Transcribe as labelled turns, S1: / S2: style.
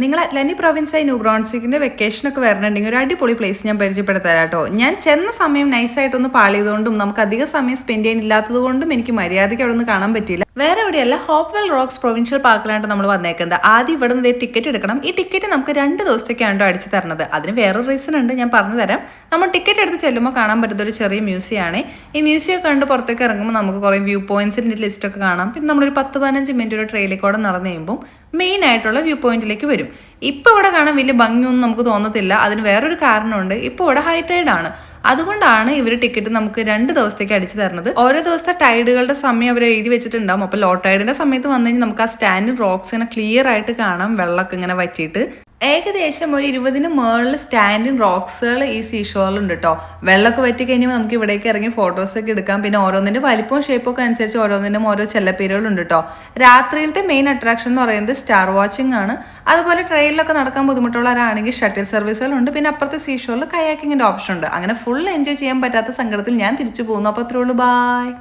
S1: നിങ്ങൾ അറ്റ്ലാന്റിക് പ്രൊവിൻസായി ന്യൂ ബ്രോൺസിക്കിന്റെ വെക്കേഷൻ ഒക്കെ വരണുണ്ടെങ്കിൽ ഒരു അടിപൊളി പ്ലേസ് ഞാൻ പരിചയപ്പെടുത്തരാം കേട്ടോ. ഞാൻ ചെന്ന സമയം നൈസായിട്ടൊന്ന് പാളിയതുകൊണ്ടും നമുക്ക് അധിക സമയം സ്പെൻഡ് ചെയ്യാനില്ലാത്തത് കൊണ്ടും എനിക്ക് മര്യാദയ്ക്ക് അവിടെ നിന്ന് കാണാൻ പറ്റിയില്ല. വേറെ എവിടെയല്ല ഹോപ്പ്വെൽ റോക്സ് പ്രൊവിൻഷ്യൽ പാർക്കിലാണ് നമ്മൾ വന്നേക്കുന്നത്. ആദ്യം ഇവിടെ നിന്ന് ടിക്കറ്റ് എടുക്കണം. ഈ ടിക്കറ്റ് നമുക്ക് രണ്ട് ദിവസത്തേക്കാണ് അടിച്ചു തരുന്നത് അതിന് വേറൊരു റീസൺ ഉണ്ട് ഞാൻ പറഞ്ഞു തരാം. നമ്മൾ ടിക്കറ്റ് എടുത്ത് ചെല്ലുമ്പോൾ കാണാൻ പറ്റുന്ന ഒരു ചെറിയ മ്യൂസിയം ആണ്. ഈ മ്യൂസിയം കണ്ട് പുറത്തേക്ക് ഇറങ്ങുമ്പോൾ നമുക്ക് കുറേ വ്യൂ പോയിന്റ്സിന്റെ ലിസ്റ്റ് ഒക്കെ കാണാം. പിന്നെ നമ്മളൊരു പത്ത് പതിനഞ്ച് മിനിറ്റ് ഒരു ട്രെയിലേക്കൂടെ നടന്നു കഴിയുമ്പോൾ മെയിൻ ആയിട്ടുള്ള വ്യൂ പോയിന്റിലേക്ക് വരും. ഇപ്പോൾ ഇവിടെ കാണാൻ വലിയ ഭംഗിയൊന്നും നമുക്ക് തോന്നത്തില്ല. അതിന് വേറൊരു കാരണമുണ്ട്. ഇപ്പോൾ ഇവിടെ ഹൈ ടൈഡ് ആണ്. അതുകൊണ്ടാണ് ഇവർ ടിക്കറ്റ് നമുക്ക് രണ്ട് ദിവസത്തേക്ക് അടിച്ചു തരുന്നത്. ഓരോ ദിവസത്തെ ടൈഡുകളുടെ സമയം അവർ എഴുതി വെച്ചിട്ടുണ്ടാവും. അപ്പോൾ ലോ ടൈഡിന്റെ സമയത്ത് വന്നു കഴിഞ്ഞാൽ നമുക്ക് ആ സ്റ്റാൻഡിൽ റോക്സ് ഇങ്ങനെ ക്ലിയർ ആയിട്ട് കാണാം. വെള്ളമൊക്കെ ഇങ്ങനെ വറ്റിയിട്ട്. ഏകദേശം ഒരു ഇരുപതിന് മുകളിൽ സ്റ്റാൻഡിങ് റോക്സുകൾ ഈ സീഷോറിലുണ്ട് കേട്ടോ വെള്ളമൊക്കെ വറ്റി കഴിഞ്ഞാൽ നമുക്ക് ഇവിടേക്ക് ഇറങ്ങി ഫോട്ടോസ് ഒക്കെ എടുക്കാം. പിന്നെ ഓരോന്നിന്റെ വലിപ്പവും ഷേപ്പും ഒക്കെ അനുസരിച്ച് ഓരോന്നിനും ഓരോ ചെല്ലപ്പേരുകളുണ്ട് കേട്ടോ രാത്രിയിലത്തെ മെയിൻ അട്രാക്ഷൻ എന്ന് പറയുന്നത് സ്റ്റാർ വാച്ചിങ് ആണ്. അതുപോലെ ട്രെയിനിലൊക്കെ നടക്കാൻ ബുദ്ധിമുട്ടുള്ളവരാണെങ്കിൽ ഷട്ടിൽ സർവീസുകളുണ്ട് പിന്നെ അപ്പുറത്തെ സീഷോറിൽ കയാക്കിങ്ങിന്റെ ഓപ്ഷൻ ഉണ്ട്. അങ്ങനെ ഫുൾ എൻജോയ് ചെയ്യാൻ പറ്റാത്ത സങ്കടത്തിൽ ഞാൻ തിരിച്ചു പോകുന്നു. അപ്പോൾ അത്രേ ഉള്ളൂ. ബായ്